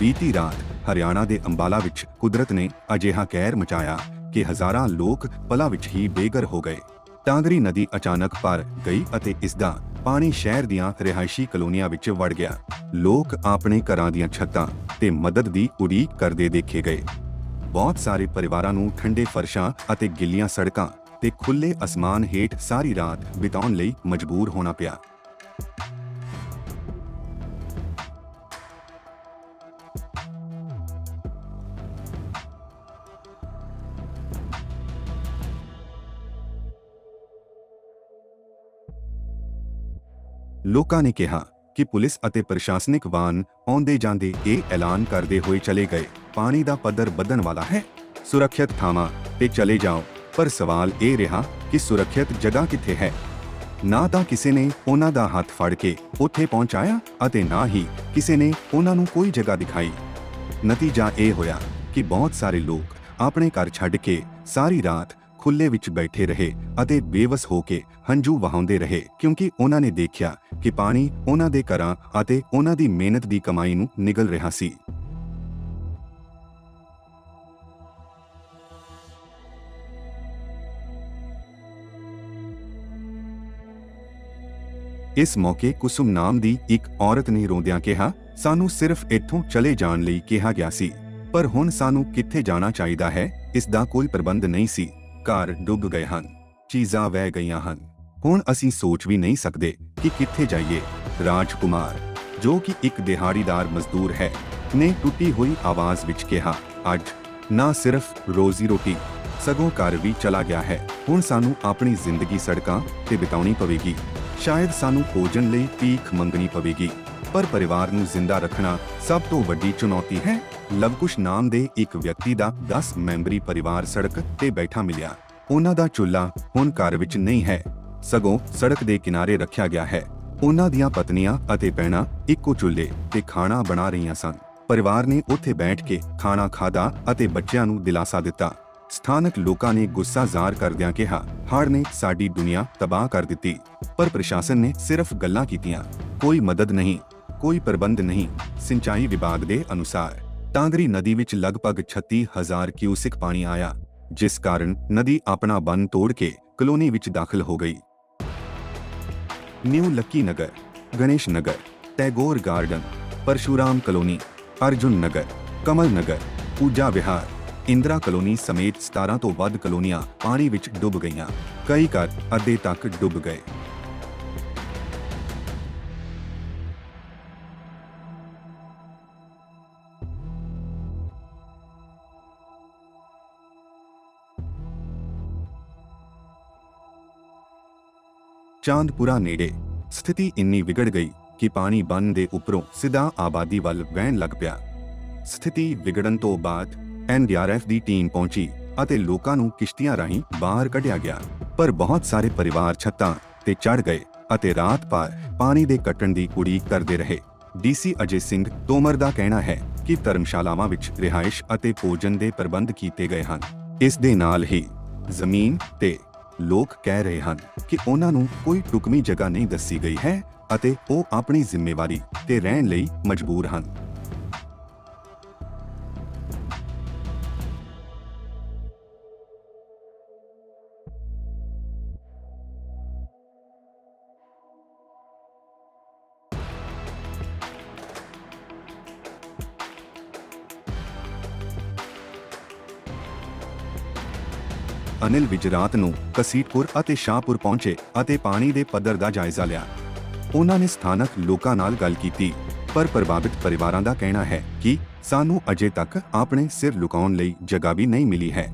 ਬੀਤੀ ਰਾਤ ਹਰਿਆਣਾ ਦੇ ਅੰਬਾਲਾ ਵਿੱਚ ਕੁਦਰਤ ਨੇ ਅਜਿਹਾ ਕਹਿਰ ਮਚਾਇਆ ਕਿ ਹਜ਼ਾਰਾਂ ਲੋਕ ਪਲਾਂ ਵਿੱਚ ਹੀ ਬੇਘਰ ਹੋ ਗਏ। ਟਾਂਗਰੀ ਨਦੀ ਅਚਾਨਕ ਭਰ ਗਈ ਅਤੇ ਇਸ ਦਾ ਪਾਣੀ ਸ਼ਹਿਰ ਦੀਆਂ ਰਿਹਾਇਸ਼ੀ ਕਲੋਨੀਆਂ ਵਿੱਚ ਵੜ ਗਿਆ। ਲੋਕ ਆਪਣੇ ਘਰਾਂ ਦੀਆਂ ਛੱਤਾਂ ਤੇ ਮਦਦ ਦੀ ਉਡੀਕ ਕਰਦੇ ਦੇਖੇ ਗਏ। ਬਹੁਤ ਸਾਰੇ ਪਰਿਵਾਰਾਂ ਨੂੰ ਠੰਡੇ ਫਰਸ਼ਾਂ ਅਤੇ ਗਿੱਲੀਆਂ ਸੜਕਾਂ ਤੇ ਖੁੱਲੇ ਅਸਮਾਨ ਹੇਠ ਸਾਰੀ ਰਾਤ ਬਿਤਾਉਣ ਲਈ ਮਜਬੂਰ ਹੋਣਾ ਪਿਆ। ਲੋਕਾਂ ਨੇ ਕਿਹਾ ਕਿ ਪੁਲਿਸ ਅਤੇ ਪ੍ਰਸ਼ਾਸਨਿਕ ਵਾਹਨ ਆਉਂਦੇ ਜਾਂਦੇ ਇਹ ਐਲਾਨ ਕਰਦੇ ਹੋਏ ਚਲੇ ਗਏ। ਪਾਣੀ ਦਾ ਪੱਧਰ ਵਧਣ ਵਾਲਾ ਹੈ। ਸੁਰੱਖਿਅਤ ਥਾਵਾਂ ਤੇ ਚਲੇ ਜਾਓ। ਪਰ ਸਵਾਲ ਇਹ ਰਿਹਾ ਕਿ ਸੁਰੱਖਿਅਤ ਜਗ੍ਹਾ ਕਿੱਥੇ ਹੈ? ਨਾ ਤਾਂ ਕਿਸੇ ਨੇ ਉਹਨਾਂ ਦਾ ਹੱਥ ਫੜ ਕੇ ਉੱਥੇ ਪਹੁੰਚਾਇਆ ਅਤੇ ਨਾ ਹੀ ਕਿਸੇ ਨੇ ਉਹਨਾਂ ਨੂੰ ਕੋਈ ਜਗ੍ਹਾ ਦਿਖਾਈ। ਨਤੀਜਾ ਇਹ ਹੋਇਆ ਕਿ ਬਹੁਤ ਸਾਰੇ ਲੋਕ ਆਪਣੇ ਘਰ ਛੱਡ ਕੇ ਸਾਰੀ ਰਾਤ ਖੁੱਲੇ ਵਿੱਚ ਬੈਠੇ ਰਹੇ ਅਤੇ ਬੇਵਸ ਹੋ ਕੇ ਹੰਝੂ ਵਹਾਉਂਦੇ ਰਹੇ ਕਿਉਂਕਿ ਉਹਨਾਂ ਨੇ ਦੇਖਿਆ ਕਿ ਪਾਣੀ ਉਹਨਾਂ ਦੇ ਘਰਾਂ ਅਤੇ ਉਹਨਾਂ ਦੀ ਮਿਹਨਤ ਦੀ ਕਮਾਈ ਨੂੰ ਨਿਗਲ ਰਿਹਾ ਸੀ। ਇਸ ਮੌਕੇ ਕੁਸੁਮ ਨਾਮ ਦੀ ਇੱਕ ਔਰਤ ਨੇ ਰੋਂਦਿਆਂ ਕਿਹਾ, ਸਾਨੂੰ ਸਿਰਫ ਇੱਥੋਂ ਚਲੇ ਜਾਣ ਲਈ ਕਿਹਾ ਗਿਆ ਸੀ, ਪਰ ਹੁਣ ਸਾਨੂੰ ਕਿੱਥੇ ਜਾਣਾ ਚਾਹੀਦਾ ਹੈ, ਇਸ ਦਾ ਕੋਈ ਪ੍ਰਬੰਧ ਨਹੀਂ ਸੀ। ਘਰ ਡੁੱਬ ਗਏ ਹਨ, ਚੀਜ਼ਾਂ ਵਹਿ ਗਈਆਂ ਹਨ। ਹੁਣ ਅਸੀਂ ਸੋਚ ਵੀ ਨਹੀਂ ਸਕਦੇ ਕਿ ਕਿੱਥੇ ਜਾਈਏ। ਰਾਜਕੁਮਾਰ, ਜੋ ਕਿ ਇੱਕ ਦਿਹਾੜੀਦਾਰ ਮਜ਼ਦੂਰ ਹੈ, ਨੇ ਟੁੱਟੀ ਹੋਈ ਆਵਾਜ਼ ਵਿੱਚ ਕਿਹਾ, ਅੱਜ ਨਾ ਸਿਰਫ ਰੋਜ਼ੀ ਰੋਟੀ, ਸਗੋਂ ਘਰ ਵੀ ਚਲਾ ਗਿਆ ਹੈ। ਹੁਣ ਸਾਨੂੰ ਆਪਣੀ ਜ਼ਿੰਦਗੀ ਸੜਕਾਂ ਤੇ ਬਿਤਾਉਣੀ ਪਵੇਗੀ। ਸ਼ਾਇਦ ਸਾਨੂੰ ਭੋਜਨ ਲਈ ਭੀਖ ਮੰਗਣੀ ਪਵੇਗੀ, ਪਰ ਪਰਿਵਾਰ ਨੂੰ ਜ਼ਿੰਦਾ ਰੱਖਣਾ ਸਭ ਤੋਂ ਵੱਡੀ ਚੁਣੌਤੀ ਹੈ। ਲਵਕੁਸ਼ ਨਾਮ ਦੇ ਇੱਕ ਵਿਅਕਤੀ ਦਾ 10 ਮੈਂਬਰੀ ਪਰਿਵਾਰ ਸੜਕ ਤੇ ਬੈਠਾ ਮਿਲਿਆ। ਉਹਨਾਂ ਦਾ ਚੁੱਲ੍ਹਾ ਹੁਣ ਘਰ ਵਿੱਚ ਨਹੀਂ ਹੈ। ਸਗੋਂ ਸੜਕ ਦੇ ਕਿਨਾਰੇ ਰੱਖਿਆ ਗਿਆ ਹੈ। ਉਹਨਾਂ ਦੀਆਂ ਪਤਨੀਆਂ ਅਤੇ ਭੈਣਾਂ ਇੱਕੋ ਚੁੱਲ੍ਹੇ ਤੇ ਖਾਣਾ ਬਣਾ ਰਹੀਆਂ ਸਨ। ਪਰਿਵਾਰ ਨੇ ਉੱਥੇ ਬੈਠ ਕੇ ਖਾਣਾ ਖਾਦਾ ਅਤੇ ਬੱਚਿਆਂ ਨੂੰ ਦਿਲਾਸਾ ਦਿੱਤਾ। ਸਥਾਨਕ ਲੋਕਾਂ ਨੇ ਗੁੱਸਾ ਜ਼ਾਹਰ ਕਰਦਿਆਂ ਕਿਹਾ ਹੜ੍ਹ ਨੇ ਸਾਡੀ ਦੁਨੀਆ ਤਬਾਹ ਕਰ ਦਿੱਤੀ। ਪਰ ਪ੍ਰਸ਼ਾਸਨ ਨੇ ਸਿਰਫ ਗੱਲਾਂ ਕੀਤੀਆਂ। ਕੋਈ ਮਦਦ ਨਹੀਂ, ਕੋਈ ਪ੍ਰਬੰਧ ਨਹੀਂ, ਸਿੰਚਾਈ ਵਿਭਾਗ ਦੇ ਅਨੁਸਾਰ। ਟਾਂਗਰੀ ਨਦੀ ਵਿੱਚ ਲਗਭਗ 36000 ਕਿਊਸਿਕ ਪਾਣੀ ਆਇਆ, ਜਿਸ ਕਾਰਨ ਨਦੀ ਆਪਣਾ ਬੰਨ ਤੋੜ ਕੇ ਕਲੋਨੀ ਵਿੱਚ ਦਾਖਲ ਹੋ ਗਈ। New Lucky Nagar, Ganesh Nagar, Tagore Garden, Parshuram Colony, Arjun Nagar, Kamal Nagar, Pooja Vihar, Indira Colony ਸਮੇਤ 17 ਤੋਂ ਵੱਧ ਕਲੋਨੀਆਂ ਪਾਣੀ ਵਿੱਚ ਡੁੱਬ ਗਈਆਂ। ਕਈ ਘਰ ਅੱਧੇ ਤੱਕ ਡੁੱਬ ਗਏ। ਚਾਂਦਪੁਰਾ ਨੇੜੇ ਸਥਿਤੀ ਇੰਨੀ ਵਿਗੜ ਗਈ ਕਿ ਪਾਣੀ ਬੰਨ ਦੇ ਉੱਪਰੋਂ ਸਿੱਧਾ ਆਬਾਦੀ ਵੱਲ ਵਹਿਣ ਲੱਗ ਪਿਆ। ਸਥਿਤੀ ਵਿਗੜਨ ਤੋਂ ਬਾਅਦ ਐਨਡੀਆਰਐਫ ਦੀ ਟੀਮ ਪਹੁੰਚੀ ਅਤੇ ਲੋਕਾਂ ਨੂੰ ਕਿਸ਼ਤੀਆਂ ਰਾਹੀਂ ਬਾਹਰ ਕੱਢਿਆ ਗਿਆ। ਪਰ ਬਹੁਤ ਸਾਰੇ ਪਰਿਵਾਰ ਛੱਤਾਂ ਤੇ ਚੜ ਗਏ ਅਤੇ ਰਾਤ ਭਰ ਪਾਣੀ ਦੇ ਕੱਟਣ ਦੀ ਕੁੜੀ ਕਰਦੇ ਰਹੇ। ਡੀਸੀ ਅਜੇ ਸਿੰਘ ਤੋਮਰ ਦਾ ਕਹਿਣਾ ਹੈ ਕਿ ਧਰਮਸ਼ਾਲਾਵਾਂ ਵਿੱਚ ਰਿਹਾਇਸ਼ ਅਤੇ ਭੋਜਨ ਦੇ ਪ੍ਰਬੰਧ ਕੀਤੇ ਗਏ ਹਨ। ਇਸ ਦੇ ਨਾਲ ਹੀ ਜ਼ਮੀਨ ਤੇ ਲੋਕ ਕਹਿ ਰਹੇ ਹਨ ਕਿ ਉਹਨਾਂ ਨੂੰ ਕੋਈ ਟੁਕਮੀ ਜਗ੍ਹਾ ਨਹੀਂ ਦੱਸੀ ਗਈ ਹੈ ਅਤੇ ਉਹ ਆਪਣੀ ਜ਼ਿੰਮੇਵਾਰੀ ਤੇ ਰਹਿਣ ਲਈ ਮਜਬੂਰ ਹਨ। ਅਨਿਲ ਵਿਜਰਾਤ ਨੂੰ ਕਸੀਟਪੁਰ ਅਤੇ ਸ਼ਾਹਪੁਰ ਪਹੁੰਚੇ ਅਤੇ ਪਾਣੀ ਦੇ ਪੱਧਰ ਦਾ ਜਾਇਜ਼ਾ ਲਿਆ। ਉਹਨਾਂ ਨੇ ਸਥਾਨਕ ਲੋਕਾਂ ਨਾਲ ਗੱਲ ਕੀਤੀ, ਪਰ ਪ੍ਰਭਾਵਿਤ ਪਰਿਵਾਰਾਂ ਦਾ ਕਹਿਣਾ ਹੈ ਕਿ ਸਾਨੂੰ ਅਜੇ ਤੱਕ ਆਪਣੇ ਸਿਰ ਲੁਕਾਉਣ ਲਈ ਜਗ੍ਹਾ ਵੀ ਨਹੀਂ ਮਿਲੀ ਹੈ।